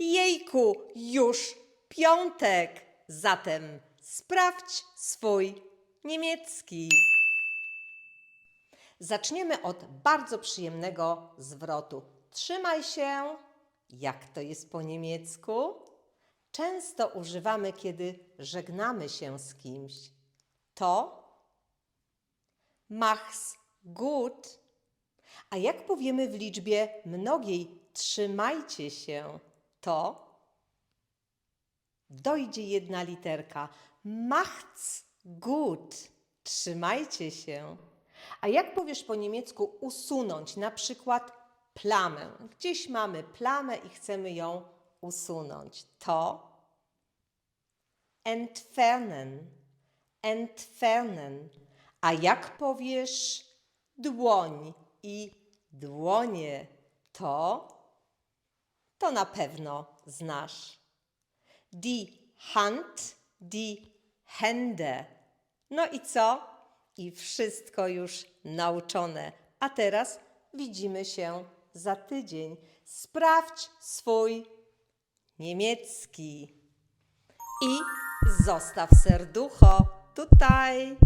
Jejku, już piątek. Zatem sprawdź swój niemiecki. Zaczniemy od bardzo przyjemnego zwrotu. Trzymaj się. Jak to jest po niemiecku? Często używamy, kiedy żegnamy się z kimś. To mach's gut. A jak powiemy w liczbie mnogiej trzymajcie się, to dojdzie jedna literka. Macht's gut. Trzymajcie się. A jak powiesz po niemiecku usunąć, na przykład plamę? Gdzieś mamy plamę i chcemy ją usunąć. To entfernen. Entfernen. A jak powiesz dłoń i dłonie, to to na pewno znasz. Die Hand, die Hände. No i co? I wszystko już nauczone. A teraz widzimy się za tydzień. Sprawdź swój niemiecki. I zostaw serducho tutaj.